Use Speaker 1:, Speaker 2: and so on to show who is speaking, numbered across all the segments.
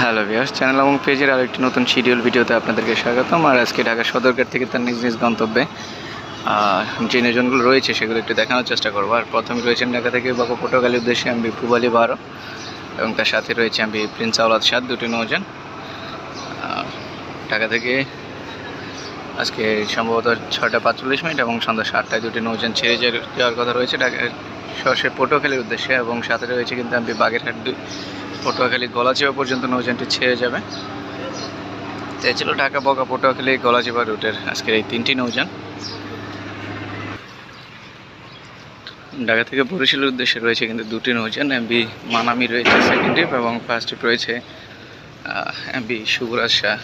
Speaker 1: Hello viewers channel এবং পেজের আরেকটি নতুন শিডিউল ভিডিওতে আপনাদেরকে স্বাগতম। আর আজকে ঢাকা সদরঘাট থেকে তার নিজ নিজ গন্তব্যে যে নিয়োজনগুলো রয়েছে সেগুলো একটু দেখানোর চেষ্টা করব। আর প্রথমে রয়েছেন ঢাকা থেকে বাকু পটুয়াখালীর উদ্দেশ্যে আমি পুবালি বারো এবং তার সাথে রয়েছে আমি প্রিন্স আওলাদ সাত দুটি নৌজন ঢাকা থেকে আজকে সম্ভবত ছটা পাঁচচল্লিশ মিনিট এবং সন্ধ্যা সাতটায় দুটি নৌযান ছেড়ে যাওয়ার- কথা রয়েছে ঢাকা সরাসরি পটুয়াখালীর উদ্দেশ্যে এবং সাথে রয়েছে কিন্তু আমি বাগেরহাট পটুয়াখালী গলাচিপা পর্যন্ত নৌযানটি ছেড়ে যাবে। তো ছিল ঢাকা, বকা, পটুয়াখালী, গলাচিপা রুটের আজকের এই তিনটি নৌযান। ঢাকা থেকে বরিশালের উদ্দেশ্যে রয়েছে কিন্তু দুটি নৌযান এমবি মানামি রয়েছে সেকেন্ড ট্রিপ এবং ফার্স্ট ট্রিপ রয়েছে এমবি শুভরাজ শাহ,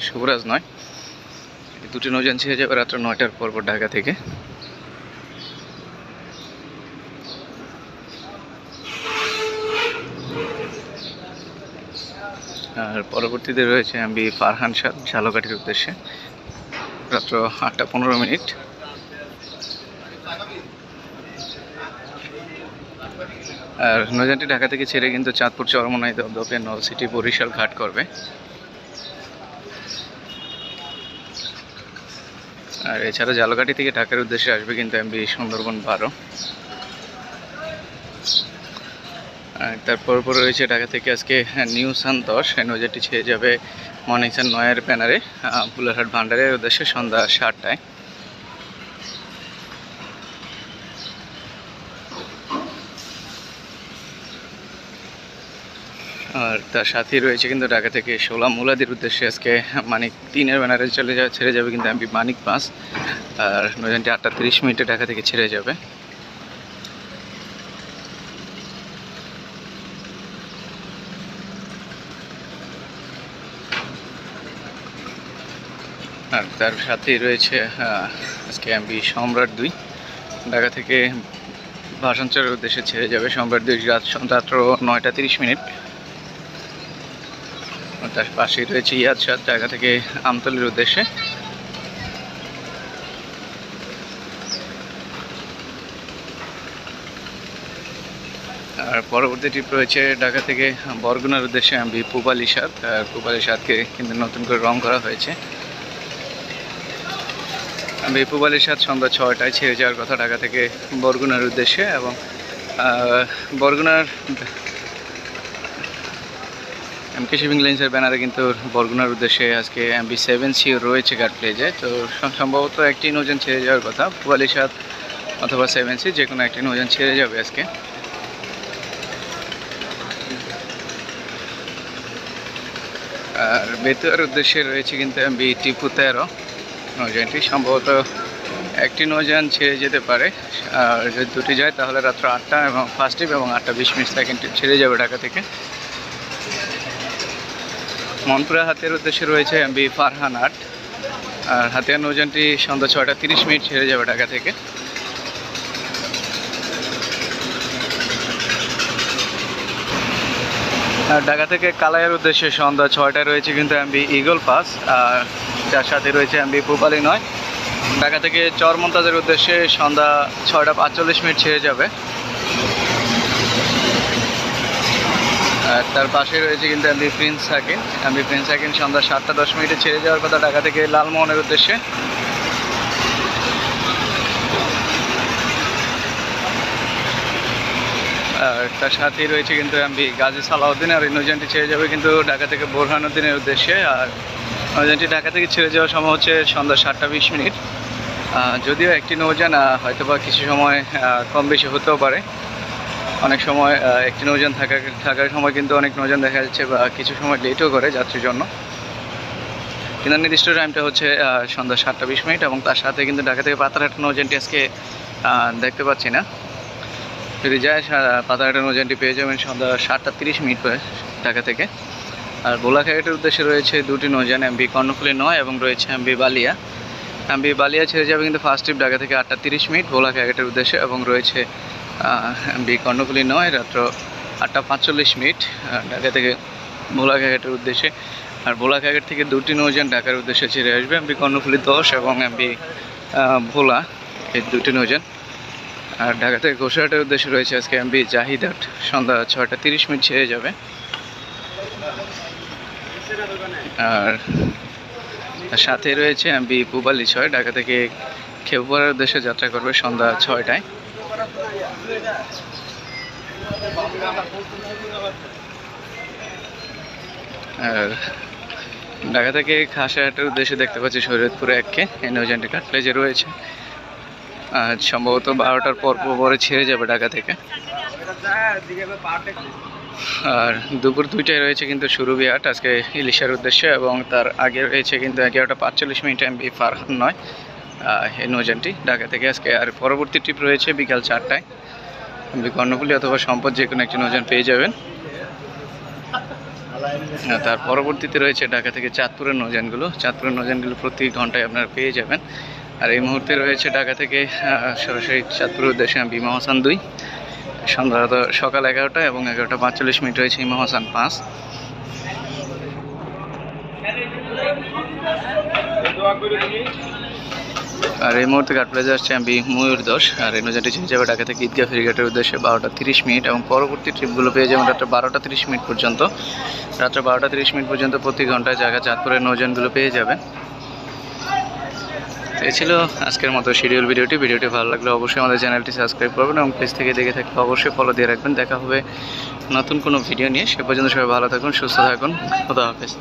Speaker 1: শুভরাজ নয় দুটি নৌযান ছেড়ে যাবে রাত্র নয়টার পর পর ঢাকা থেকে। আর পরবর্তীতে রয়েছে আমি ফারহান সাদ ঝালকাঠির উদ্দেশ্যে। রাত্র আটটা পনেরো মিনিট। আর নৌযানটি ঢাকা থেকে ছেড়ে কিন্তু চাঁদপুর চরমনাই দপদপে নল সিটি বরিশাল ঘাট করবে। আর এছাড়া জালকাটি থেকে ঢাকার উদ্দেশ্যে আসবে কিন্তু এমবি সুন্দরবন বারো। আর তারপর পর রয়েছে ঢাকা থেকে আজকে নিউ সান এই নজরটি ছেড়ে যাবে মনিসান নয়ের ব্যানারে বুলারহাট ভান্ডারের উদ্দেশ্যে সন্ধ্যা সাতটায়। আর তার সাথেই রয়েছে কিন্তু ঢাকা থেকে সোলা মুলাদির উদ্দেশ্যে আজকে মানিক তিনের ব্যানারে চলে যাবে ছেড়ে যাবে কিন্তু এমপি মানিক পাস আর নৌজানটি আটটা তিরিশ মিনিটে ঢাকা থেকে ছেড়ে যাবে। আর তার সাথেই রয়েছে আজকে এমবি সম্রাট দুই। ঢাকা থেকে ভাষাঞ্চলের উদ্দেশ্যে ছেড়ে যাবে সম্রাট দুই। রাত রাত্র নয়টা তিরিশ মিনিট। তার পাশেই রয়েছে ইয়াদ সাত ঢাকা থেকে আমতলির উদ্দেশ্যে। আর পরবর্তী ট্রিপ রয়েছে ঢাকা থেকে বরগুনার উদ্দেশ্যে আমি পুবালি সাত আর পুবালি সাতকে কিন্তু নতুন করে রং করা হয়েছে। আমি পুবালির সাথে সন্ধ্যা ছয়টায় ছেড়ে যাওয়ার কথা ঢাকা থেকে বরগুনার উদ্দেশ্যে এবং বরগুনার এমকে শিপিং লাইন্সের ব্যানারে কিন্তু বরগুনার উদ্দেশ্যে আজকে এমবি সেভেন সি রয়েছে গার্ড প্লেজে। তো সম্ভবত একটি নৌযান ছেড়ে যাওয়ার কথা। পুবালির সাথ অথবা সেভেন সি যে কোনো একটি নৌযান ছেড়ে যাবে আজকে। আর বেতুয়ার উদ্দেশ্যে রয়েছে কিন্তু এমবি টিপু তেরো নৌযানটি। সম্ভবত একটি নৌযান ছেড়ে যেতে পারে। আর যদি দুটি যায়, তাহলে রাত্র আটটা এবং ফার্স্ট ট্রিপ এবং আটটা বিশ মিনিট সেকেন্ড ছেড়ে যাবে ঢাকা থেকে। মনপুরা হাতের উদ্দেশ্যে রয়েছে এমবি ফারহান আট। আর হাতিয়ার নৌযানটি সন্ধ্যা ছয়টা তিরিশ মিনিট ছেড়ে যাবে ঢাকা থেকে। আর ঢাকা থেকে কালাইয়ের উদ্দেশ্যে সন্ধ্যা ছয়টায় রয়েছে কিন্তু এমবি ইগল পাস, আর যার সাথে রয়েছে এমবি পুপালি নয়। ঢাকা থেকে চরমন্তাজের উদ্দেশ্যে সন্ধ্যা ছয়টা পাঁচচল্লিশ মিনিট ছেড়ে যাবে। আর তার পাশে রয়েছে কিন্তু MB prince Sakin MB prince Sakin সন্ধ্যা সাতটা দশ মিনিটে ছেড়ে যাওয়ার কথা ঢাকা থেকে লালমোহনের উদ্দেশ্যে। আর তার সাথেই রয়েছে কিন্তু এমবি গাজী সালাউদ্দিন আর এই নৌযানটি ছেড়ে যাবে কিন্তু ঢাকা থেকে বোরহানুদ্দিনের উদ্দেশ্যে। আর নৌযানটি ঢাকা থেকে ছেড়ে যাওয়ার সময় হচ্ছে সন্ধ্যা সাতটা বিশ মিনিট। যদিও একটি নৌযান আহ, হয়তো বা কিছু সময় কম বেশি হতেও পারে। অনেক সময় একটি নৌযান থাকার থাকার সময় কিন্তু অনেক নৌযান দেখা যাচ্ছে বা কিছু সময় লেটও করে যাত্রীর জন্য। কিন্তু নির্দিষ্ট টাইমটা হচ্ছে সন্ধ্যা সাতটা বিশ মিনিট এবং তার সাথে কিন্তু ঢাকা থেকে পাতারহাট নৌযানটি আজকে দেখতে পাচ্ছি না। যদি যায় পাতারহাটের নৌযানটি পেয়ে যাবেন সন্ধ্যা সাতটা তিরিশ মিনিট পরে ঢাকা থেকে। আর বোলাঘাটের উদ্দেশ্যে রয়েছে দুটি নৌযান এমবি কর্ণফুলি নয় এবং রয়েছে এমবি বালিয়া। এমবি বালিয়া ছেড়ে যাবে কিন্তু ফার্স্ট ট্রিপ ঢাকা থেকে আটটা তিরিশ মিনিট বোলাঘাটের উদ্দেশ্যে এবং রয়েছে এমবি কর্ণফুলি নয়, রাত্র আটটা পাঁচচল্লিশ মিনিট ঢাকা থেকে ভোলাঘাটের উদ্দেশ্যে। আর ভোলাঘাট থেকে দুটি নৌযান ঢাকার উদ্দেশ্যে ছেড়ে আসবে, এমবি কর্ণফুলি দশ এবং এমবি ভোলা, এই দুটি নৌযান। আর ঢাকা থেকে ঘোষাহাটের উদ্দেশ্যে রয়েছে আজকে এমবি জাহিদাট সন্ধ্যা ছয়টা তিরিশ মিনিট ছেড়ে যাবে। আর সাথে রয়েছে এমবি পুবালি ছয়, ঢাকা থেকে খেপুয়ার উদ্দেশ্যে যাত্রা করবে সন্ধ্যা ছয়টায়। আর ঢাকা থেকে খাসাহাটের উদ্দেশ্যে দেখতে পাচ্ছি শরীয়তপুরে এককে নৌজানটি কাটলেজে রয়েছে। আজ সম্ভবত বারোটার পর পরে ছেড়ে যাবে ঢাকা থেকে। আর দুপুর দুইটায় রয়েছে কিন্তু সুরভি হাট আজকে ইলিশার উদ্দেশ্যে এবং তার আগে রয়েছে কিন্তু এগারোটা পাঁচচল্লিশ মিনিট এমবি ফারহান নয় এই নৌজানটি ঢাকা থেকে। আজকে আর পরবর্তী ট্রিপ রয়েছে বিকাল চারটায়। এমবি কর্ণফুলি অথবা সম্পদ যে কোনো একটি নৌজান পেয়ে যাবেন। তার পরবর্তীতে রয়েছে ঢাকা থেকে চাঁদপুরের নৌজানগুলো চাঁদপুরের নৌজানগুলো প্রতি ঘন্টায় আপনারা পেয়ে যাবেন। আর এই মুহূর্তে রয়েছে ঢাকা থেকে সরাসরি চাঁদপুরের উদ্দেশ্যে বিমা হাসান দুই। সন্ধ্যাত সকাল এগারোটা এবং এগারোটা পাঁচচল্লিশ মিনিট রয়েছে ইমা হাসান পাঁচ। আর এই মুহূর্তে কাটপ্লেজে আসছে আমি ময়ূর দোষ আর এই নজাটি ছেড়ে যাবে ঢাকা থেকে ঈদগাহ ফেরিঘাটের উদ্দেশ্যে বারোটা তিরিশ মিনিট এবং পরবর্তী ট্রিপগুলো পেয়ে যাবেন রাত্রে বারোটা তিরিশ মিনিট পর্যন্ত রাত্রে বারোটা তিরিশ মিনিট পর্যন্ত প্রতি ঘন্টায় জায়গা চাঁদপুরের নৌজানগুলো পেয়ে যাবেন এই ছিল আজকের মতো শিডিউল ভিডিওটি ভিডিওটি ভালো লাগলে অবশ্যই আমাদের চ্যানেলটি সাবস্ক্রাইব করবেন এবং পেজ থেকে দেখে থাকলে অবশ্যই ফলো দিয়ে রাখবেন দেখা হবে নতুন কোনো ভিডিও নিয়ে সে পর্যন্ত সবাই ভালো থাকুন সুস্থ থাকুন খোদা হাফেজ